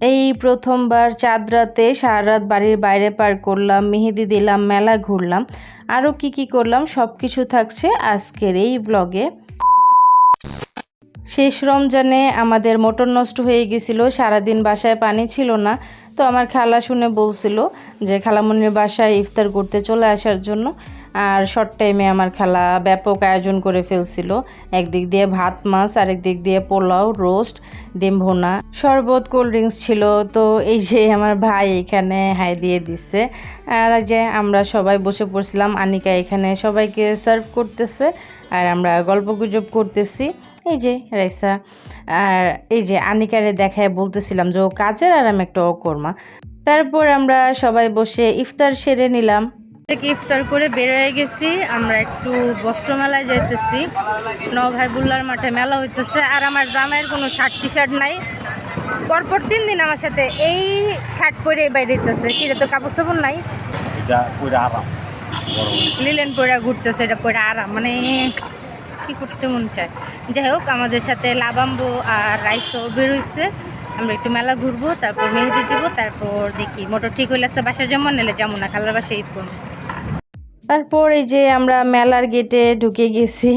এই প্রথমবার চাঁদ রাতে সারা রাত বাড়ির বাইরে পার করলাম, মেহেদি দিলাম, মেলা ঘুরলাম। আরও কি কি করলাম সব কিছু থাকছে আজকের এই ব্লগে শেষ রমজানে আমাদের মোটর নষ্ট হয়ে গেছিল, সারাদিন বাসায় পানি ছিল না। তো আমার খালা শুনে বলছিল যে, খালামনির বাসায় ইফতার করতে চলে আসার জন্য। আর শর্ট টাইমে আমার খেলা ব্যাপক আয়োজন করে ফেলছিল। একদিক দিয়ে ভাত, মাছ, আরেক দিক দিয়ে পোলাও রোস্ট ডিম ভোনা, শরবত কোল্ড ড্রিঙ্কস ছিল। তো এই যে আমার ভাই এখানে হাই দিয়ে দিচ্ছে আর যে আমরা সবাই বসে পড়ছিলাম, আনিকা এখানে সবাইকে সার্ভ করতেছে। আর আমরা গল্প গুজব করতেছি। এই যে রাইসা। আর এই যে আনিকারে দেখায় বলতেছিলাম যে ও কাজের আর আমি একটা অকর্মা। তারপর আমরা সবাই বসে ইফতার সেরে নিলাম। থেকে ইফতার করে বের হয়ে গেছি। আমরা একটু বস্ত্রমেলায় যাইতেছি। নভাইবুল্লার মাঠে মেলা হইতেছে আর আমার জামাইয়ের কোনো শার্ট টি শার্ট নাই। পরপর তিন দিন আমার সাথে এই শার্ট পরে বাইরে হইতেছে। কিরে তো কাপড় চাপড় নাই? লিলেন পরে ঘুরতেছে এটা পরে আরাম। মানে কি করতে মন চায়? যাই হোক আমাদের সাথে লাবাম্বো আর রাইসও বেরোইছে আমরা একটু মেলা ঘুরবো তারপর মেহেদি দিব তারপর দেখি। মোটর ঠিক হইলে আছে বাসার যেমন নেলে যেমন না খালার বাসায় ঈদ করব। তারপর এই যে আমরা মেলার গেটে ঢুকে গেছি,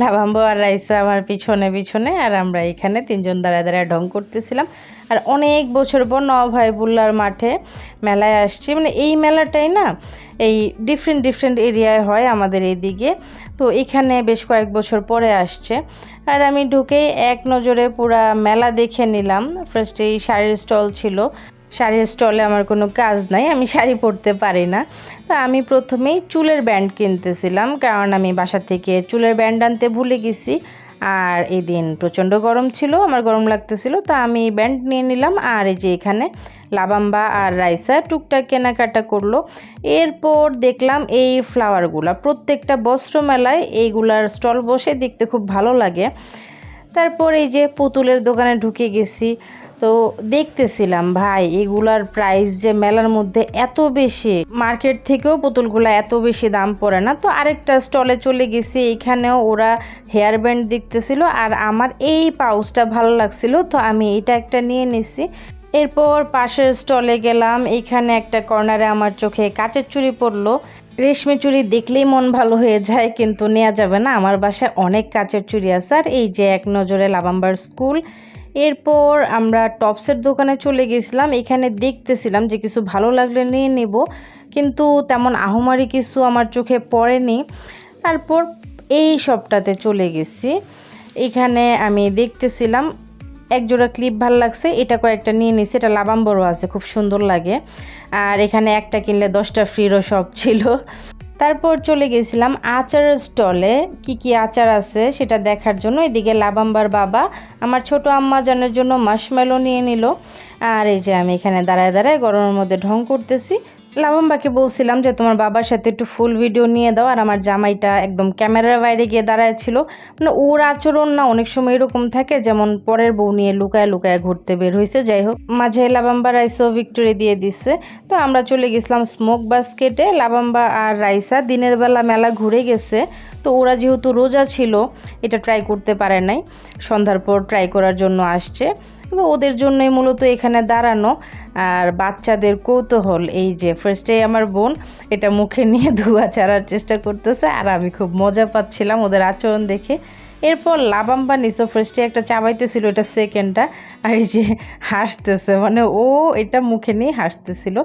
লাভাম্বো আর রাইসা আমার পিছনে পিছনে, আর আমরা এখানে তিনজন দাঁড়ায় দাঁড়ায় ঢং করতেছিলাম। আর অনেক বছর পর নভাইবুল্লার মাঠে মেলায় আসছি। মানে এই মেলাটাই না, এই ডিফারেন্ট ডিফারেন্ট এরিয়ায় হয় আমাদের এইদিকে তো এখানে বেশ কয়েক বছর পরে আসছে। আর আমি ঢুকেই এক নজরে পুরা মেলা দেখে নিলাম। ফার্স্টে এই শাড়ির স্টল ছিল। শাড়ির স্টলে আমার কোনো কাজ নাই, আমি শাড়ি পরতে পারি না। তা আমি প্রথমেই চুলের ব্যান্ড কিনতেছিলাম, কারণ আমি বাসা থেকে চুলের ব্যান্ড আনতে ভুলে গেছি। আর এই দিন প্রচণ্ড গরম ছিল, আমার গরম লাগতেছিল, তা আমি ব্যান্ড নিয়ে নিলাম। আর এই যে এখানে লাবাম্বা আর রাইসা টুকটাক কেনাকাটা করল। এরপর দেখলাম এই ফ্লাওয়ারগুলা প্রত্যেকটা বস্ত্র মেলায় এইগুলার স্টল বসে দেখতে খুব ভালো লাগে। তারপর এই যে পুতুলের দোকানে ঢুকে গেছি, তো দেখতেছিলাম, ভাই, এগুলার প্রাইস যে মেলার মধ্যে এত বেশি মার্কেট থেকেও পুতুলগুলো এত বেশি দাম পড়ে না। তো আরেকটা স্টলে চলে গেছি, এইখানেও ওরা হেয়ার ব্যান্ড দেখতেছিল আর আমার এই পাউচটা ভালো লাগছিল, তো আমি এটা একটা নিয়ে নিছি। এরপর পাশের স্টলে গেলাম, এইখানে একটা কর্নারে আমার চোখে কাচের চুড়ি পড়ল রেশমি চুড়ি দেখলেই মন ভালো হয়ে যায়, কিন্তু নেওয়া যাবে না। আমার বাসায় অনেক কাচের চুড়ি আছে। আর এই যে এক নজরে লাভাম্বার স্কুল, এরপর আমরা টপসের দোকানে চলে গেছিলাম। এখানে দেখতেছিলাম যে কিছু ভালো লাগলে নিয়ে নেব, কিন্তু তেমন আহমারি কিছু আমার চোখে পড়েনি। তারপর এই সবটাতে চলে গেছি। এখানে আমি দেখতেছিলাম এক জোড়া ক্লিপ ভালো লাগছে, এটা কয়েকটা নিয়ে নিছি, এটা লাবাম্বরও আছে, খুব সুন্দর লাগে। আর এখানে একটা কিনলে দশটা ফ্রিরও সব ছিল। তারপর চলে গেছিলাম আচারের স্টলে কি কি আচার আছে সেটা দেখার জন্য। এদিকে লাবাম্বার বাবা আমার ছোট আম্মা জানের জন্য মাসমেলো নিয়ে নিল। আর এই যে আমি এখানে দাঁড়ায় দাঁড়ায় গরমের মধ্যে ঢং করতেছি লাবম্বাকে বলছিলাম যে তোমার বাবার সাথে একটু ফুল ভিডিও নিয়ে দাও আর আমার জামাইটা একদম ক্যামেরার বাইরে গিয়ে দাঁড়ায় ছিল। মানে ওর আচরণ না অনেক সময় এরকম থাকে, যেমন পরের বউ নিয়ে লুকায় লুকায় ঘুরতে বের হয়েছে। যাই হোক, মাঝে লাবাম্বা রাইসও ভিক্টোরি দিয়ে দিচ্ছে। তো আমরা চলে গেছিলাম স্মোক বাস্কেটে লাবাম্বা আর রাইসা দিনের বেলা মেলা ঘুরে গেছে। তো ওরা যেহেতু রোজা ছিল, এটা ট্রাই করতে পারে নাই। সন্ধ্যার পর ট্রাই করার জন্য আসছে। ওদের জন্যই মূলত এখানে দাঁড়ানো। আর বাচ্চাদের কৌতূহল, এই যে ফার্স্টে আমার বোন, এটা মুখে নিয়ে ধোয়া ছাড়ার চেষ্টা করতেছে। আর আমি খুব মজা পাচ্ছিলাম ওদের আচরণ দেখে। এরপর লাবাম্বা নিসো ফার্স্টে একটা চাবাইতেছিল এটা সেকেন্ডটা আর এই যে হাসতেছে মানে ও এটা মুখে নিয়ে হাসতেছিল।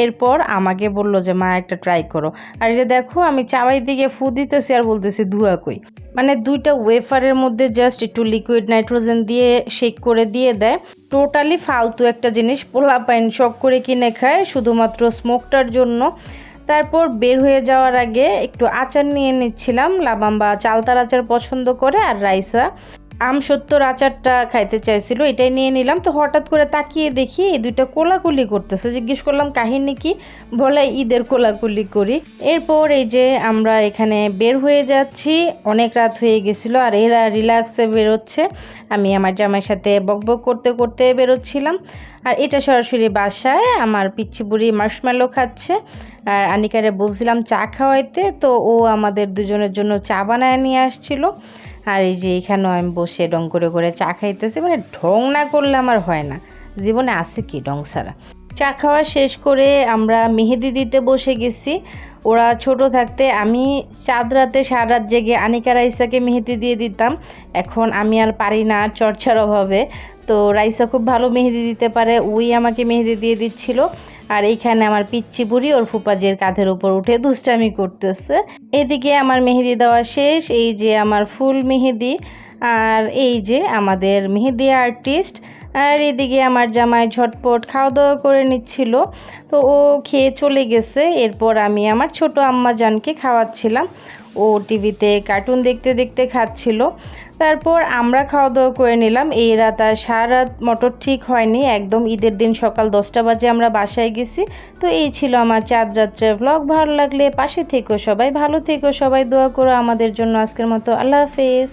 এরপর আমাকে বলল যে, মা, একটা ট্রাই করো। আর এই যে দেখো, আমি চাবাই দিকে ফু দিতেছি আর বলতেছি, ধুয়া কই? মানে দুইটা ওয়েফারের মধ্যে জাস্ট একটু লিকুইড নাইট্রোজেন দিয়ে শেক করে দিয়ে দেয়। টোটালি ফালতু একটা জিনিস পোলা পাইন শখ করে কিনে খায়, শুধুমাত্র স্মোকটার জন্য। তারপর বের হয়ে যাওয়ার আগে একটু আচার নিয়ে নিচ্ছিলাম, লাবাম্বা, চালতার আচার পছন্দ করে আর রাইসা। আম সত্তর আচারটা খাইতে চাইছিল, এটাই নিয়ে নিলাম। তো হঠাৎ করে তাকিয়ে দেখি এই দুইটা কোলাকুলি করতেছে। জিজ্ঞেস করলাম, কাহিনী কি? বলে, ঈদের কোলাকুলি করি। এরপর এই যে আমরা এখানে বের হয়ে যাচ্ছি। অনেক রাত হয়ে গেছিল আর এরা রিল্যাক্সে বেরোচ্ছে। আমি আমার জামাইয়ের সাথে বকবক করতে করতে বেরোচ্ছিলাম। আর এটা সরাসরি বাসায় আমার পিচ্ছি বুড়ি মার্শমেলো খাচ্ছে। আর আনিকারে বলছিলাম, চা খাওয়াইতে। তো ও আমাদের দুজনের জন্য চা বানায় নিয়ে আসছিল। আর এই যে এখানেও আমি বসে ডং করে করে চা খাইতেছি মানে ঢং না করলে আমার হয় না। জীবনে আছে কি ডং ছাড়া? চা খাওয়া শেষ করে আমরা মেহেদি দিতে বসে গেছি। ওরা ছোট থাকতে আমি চাঁদ রাতে সারা রাত জেগে আনিকা রাইসাকে মেহেদি দিয়ে দিতাম। এখন আমি আর পারি না চর্চার অভাবে। তো রাইসা খুব ভালো মেহেদি দিতে পারে ওই আমাকে মেহেদি দিয়ে দিচ্ছিল। আর এইখানে আমার পিচ্ছি বুড়ি ওর ফুপাজির কাঁধের উপর উঠে দুষ্টামি করতেছে। এদিকে আমার মেহেদি দেওয়া শেষ, এই যে আমার ফুল মেহেদি, আর এই যে আমাদের মেহেদি আর্টিস্ট আর এদিকে আমার জামাই ঝটপট খাওয়া দাওয়া করে নিচ্ছিল। তো ও খেয়ে চলে গেছে, এরপর আমি আমার ছোট আম্মা জানকে খাওয়াচ্ছিলাম। ও টিভিতে কার্টুন দেখতে দেখতে খাচ্ছিল। তারপর আমরা খাওয়া দাওয়া করে নিলাম। এই রাত আর সারা রাত মোটর ঠিক হয়নি। একদম ঈদের দিন সকাল দশটা বাজে আমরা বাসায় গেছি। তো এই ছিল আমার চাঁদ রাত্রের ব্লগ ভালো লাগলে পাশে থেকো সবাই। ভালো থেকো সবাই। দোয়া করো আমাদের জন্য আজকের মতো। আল্লাহ হাফেজ।